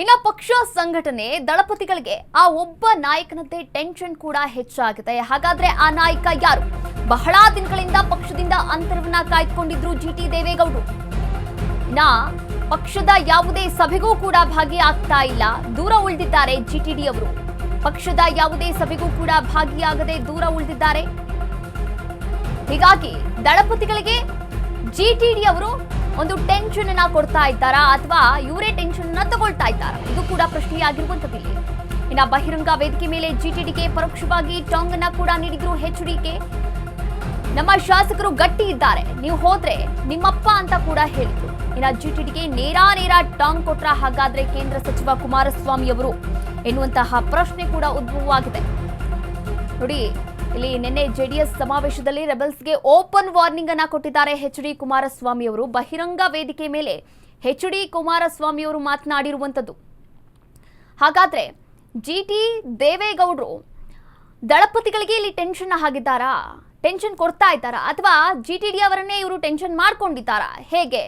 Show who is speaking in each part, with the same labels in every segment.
Speaker 1: ಇನ್ನ ಪಕ್ಷ ಸಂಘಟನೆ ದಳಪತಿಗಳಿಗೆ ಆ ಒಬ್ಬ ನಾಯಕನಂತೆ ಟೆನ್ಷನ್ ಕೂಡ ಹೆಚ್ಚಾಗಿದೆ. ಹಾಗಾದ್ರೆ ಆ ನಾಯಕ ಯಾರು? ಬಹಳ ದಿನಗಳಿಂದ ಪಕ್ಷದಿಂದ ಅಂತರವನ್ನ ಕಾಯ್ದುಕೊಂಡಿದ್ರು ಜಿ ಟಿ ದೇವೇಗೌಡರು. ನಾ ಪಕ್ಷದ ಯಾವುದೇ ಸಭೆಗೂ ಕೂಡ ಭಾಗಿಯಾಗ್ತಾ ಇಲ್ಲ. ದೂರ ಉಳಿದಿದ್ದಾರೆ ಜಿಟಿಡಿ ಅವರು. ಪಕ್ಷದ ಯಾವುದೇ ಸಭೆಗೂ ಕೂಡ ಭಾಗಿಯಾಗದೆ ದೂರ ಉಳಿದಿದ್ದಾರೆ. ಹೀಗಾಗಿ ದಳಪತಿಗಳಿಗೆ ಜಿಟಿಡಿ ಅವರು ಒಂದು ಟೆನ್ಷನ್ ಅನ್ನ ಕೊಡ್ತಾ ಇದ್ದಾರಾ ಅಥವಾ ಇವರೇ ಟೆನ್ಷನ್ ಅನ್ನ ತಗೊಳ್ತಾ ಇದ್ದಾರಾ? ಇದು ಕೂಡ ಪ್ರಶ್ನೆಯಾಗಿರುವಂತದ್ದು ಇಲ್ಲಿ. ಇನ್ನ ಬಹಿರಂಗ ವೇದಿಕೆ ಮೇಲೆ ಜಿಟಿಡಿಗೆ ಪರೋಕ್ಷವಾಗಿ ಟಾಂಗ್ ಅನ್ನ ಕೂಡ ನೀಡಿದ್ರು ಎಚ್ಡಿಕೆ ನಮ್ಮ ಶಾಸಕರು ಗಟ್ಟಿ ಇದ್ದಾರೆ. ನೀವು ಹೋದ್ರೆ ನಿಮ್ಮಪ್ಪ ಅಂತ ಕೂಡ ಹೇಳಿದ್ರು. ಇನ್ನ ಜಿಟಿಡಿಗೆ ನೇರ ನೇರ ಟಾಂಗ್ ಕೊಟ್ರ ಹಾಗಾದ್ರೆ ಕೇಂದ್ರ ಸಚಿವ ಕುಮಾರಸ್ವಾಮಿ ಅವರು ಎನ್ನುವಂತಹ ಪ್ರಶ್ನೆ ಕೂಡ ಉದ್ಭವವಾಗಿದೆ. ನೋಡಿ ಇಲ್ಲಿ ನಿನ್ನೆ ಜೆಡಿಎಸ್ ಸಮಾವೇಶದಲ್ಲಿ ರೆಬಲ್ಸ್ಗೆ ಓಪನ್ ವಾರ್ನಿಂಗ್ ಅನ್ನ ಕೊಟ್ಟಿದ್ದಾರೆ ಎಚ್ ಡಿ ಕುಮಾರಸ್ವಾಮಿ ಅವರು. ಬಹಿರಂಗ ವೇದಿಕೆ ಮೇಲೆ ಎಚ್ ಡಿ ಕುಮಾರಸ್ವಾಮಿ ಅವರು ಮಾತನಾಡಿರುವಂಥದ್ದು. ಹಾಗಾದ್ರೆ ಜಿ ಟಿ ದೇವೇಗೌಡರು ದಳಪತಿಗಳಿಗೆ ಇಲ್ಲಿ ಟೆನ್ಷನ್ ಆಗಿದ್ದಾರಾ? ಟೆನ್ಷನ್ ಕೊಡ್ತಾ ಇದ್ದಾರಾ? ಅಥವಾ ಜಿ ಟಿ ಡಿ ಅವರನ್ನೇ ಇವರು ಟೆನ್ಷನ್ ಮಾಡ್ಕೊಂಡಿದ್ದಾರಾ? ಹೇಗೆ?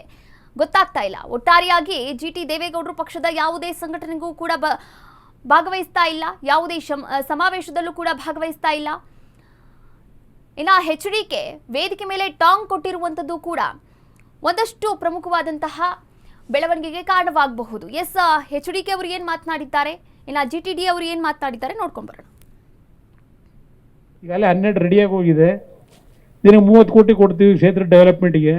Speaker 1: ಗೊತ್ತಾಗ್ತಾ ಇಲ್ಲ. ಒಟ್ಟಾರೆಯಾಗಿ ಜಿ ಟಿ ದೇವೇಗೌಡರು ಪಕ್ಷದ ಯಾವುದೇ ಸಂಘಟನೆಗೂ ಕೂಡ ಭಾಗವಹಿಸ್ತಾ ಇಲ್ಲ. ಯಾವುದೇ ಸಮಾವೇಶದಲ್ಲೂ ಕೂಡ ಭಾಗವಹಿಸ್ತಾ ಇಲ್ಲ. ಇನ್ನು ಡಿ ಕೆ ವೇದಿಕೆ ಮೇಲೆ ಟಾಂಗ್ ಕೊಟ್ಟಿರುವಂಥದ್ದು ಕೂಡ ಒಂದಷ್ಟು ಪ್ರಮುಖವಾದಂತಹ ಬೆಳವಣಿಗೆಗೆ ಕಾರಣವಾಗಬಹುದು. ಎಸ್ ಎಚ್ ಡಿ ಕೆ ಅವರು ಏನು ಮಾತನಾಡಿದ್ದಾರೆ? ಇನ್ನು ಜಿ ಟಿ ಡಿ ಅವರು ಏನು ಮಾತನಾಡಿದ್ದಾರೆ? ನೋಡ್ಕೊಂಡ್ ಬರೋಣ.
Speaker 2: ಈಗಲೇ ಹನ್ನೆರಡು ರೆಡಿಯಾಗಿ ಹೋಗಿದೆ. ನಿನಗೆ ಮೂವತ್ತು ಕೋಟಿ ಕೊಡ್ತೀವಿ ಕ್ಷೇತ್ರ ಡೆವಲಪ್ಮೆಂಟ್ಗೆ.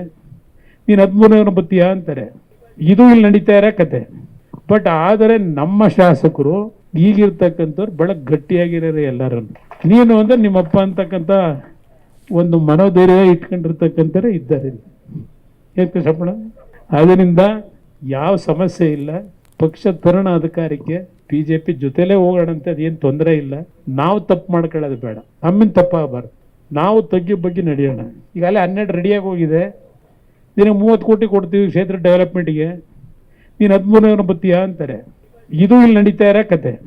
Speaker 2: ನೀನು ಹದಿಮೂರನೇ ಬತ್ತೀಯಾ ಅಂತಾರೆ. ಇದು ಇಲ್ಲಿ ನಡೀತಾ ಇರೋ ಕತೆ. ಬಟ್ ಆದರೆ ನಮ್ಮ ಶಾಸಕರು ಈಗಿರ್ತಕ್ಕಂಥವ್ರು ಬಹಳ ಗಟ್ಟಿಯಾಗಿರೋರು ಎಲ್ಲರೂ ನೀನು ಅಂದ್ರೆ ನಿಮ್ಮಪ್ಪ ಅಂತಕ್ಕಂಥ ಒಂದು ಮನೋಧೈರ್ಯ ಇಟ್ಕೊಂಡಿರ್ತಕ್ಕಂಥವ್ರೆ ಇದ್ದಾರೆ ಏನು ಸಪಣ ಅದರಿಂದ ಯಾವ ಸಮಸ್ಯೆ ಇಲ್ಲ. ಪಕ್ಷ ತರುಣ ಅಧಿಕಾರಕ್ಕೆ ಬಿ ಜೆ ಪಿ ಜೊತೆಲೇ ಹೋಗೋಣ ಅಂತ ಅದೇನು ತೊಂದರೆ ಇಲ್ಲ. ನಾವು ತಪ್ಪು ಮಾಡ್ಕೊಳ್ಳೋದು ಬೇಡ. ನಮ್ಮಿಂದ ತಪ್ಪಾಗಬಾರ್ದು. ನಾವು ತಗ್ಗಿ ಬಗ್ಗೆ ನಡೆಯೋಣ. ಈಗಾಗಲೇ ಹನ್ನೆರಡು ರೆಡಿಯಾಗಿ ಹೋಗಿದೆ. ನಿನಗೆ ಮೂವತ್ತು ಕೋಟಿ ಕೊಡ್ತೀವಿ ಕ್ಷೇತ್ರ ಡೆವಲಪ್ಮೆಂಟ್ಗೆ. ನೀನು ಹದಿಮೂರನೇ ಬತ್ತೀಯಾ ಅಂತಾರೆ. ಇದು ಇಲ್ಲಿ ನಡೀತಾ ಇರೋ ಕತೆ.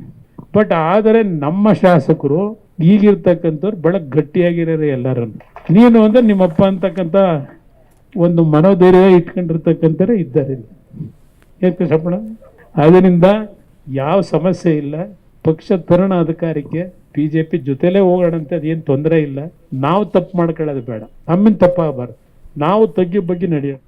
Speaker 2: ಬಟ್ ಆದರೆ ನಮ್ಮ ಶಾಸಕರು ಈಗಿರ್ತಕ್ಕಂಥವ್ರು ಬಹಳ ಗಟ್ಟಿಯಾಗಿರೋರು ಎಲ್ಲರೂ ನೀನು ಅಂದ್ರೆ ನಿಮ್ಮಪ್ಪ ಅಂತಕ್ಕಂಥ ಒಂದು ಮನೋಧೈರ್ಯ ಇಟ್ಕೊಂಡಿರ್ತಕ್ಕಂಥವ್ರೆ ಇದ್ದಾರೆ ಯಾಕೆ ಸಪಣ ಅದರಿಂದ ಯಾವ ಸಮಸ್ಯೆ ಇಲ್ಲ. ಪಕ್ಷ ತರುಣ ಅಧಿಕಾರಕ್ಕೆ ಬಿ ಜೆ ಪಿ ಜೊತೆಲೇ ಹೋಗೋಣ ಅಂತ ಅದೇನು ತೊಂದರೆ ಇಲ್ಲ. ನಾವು ತಪ್ಪು ಮಾಡ್ಕೊಳ್ಳೋದು ಬೇಡ. ನಮ್ಮಿಂದ ತಪ್ಪಾಗಬಾರ್ದು. ನಾವು ತಗ್ಗಿ ಬಗ್ಗೆ ನಡೆಯೋಣ.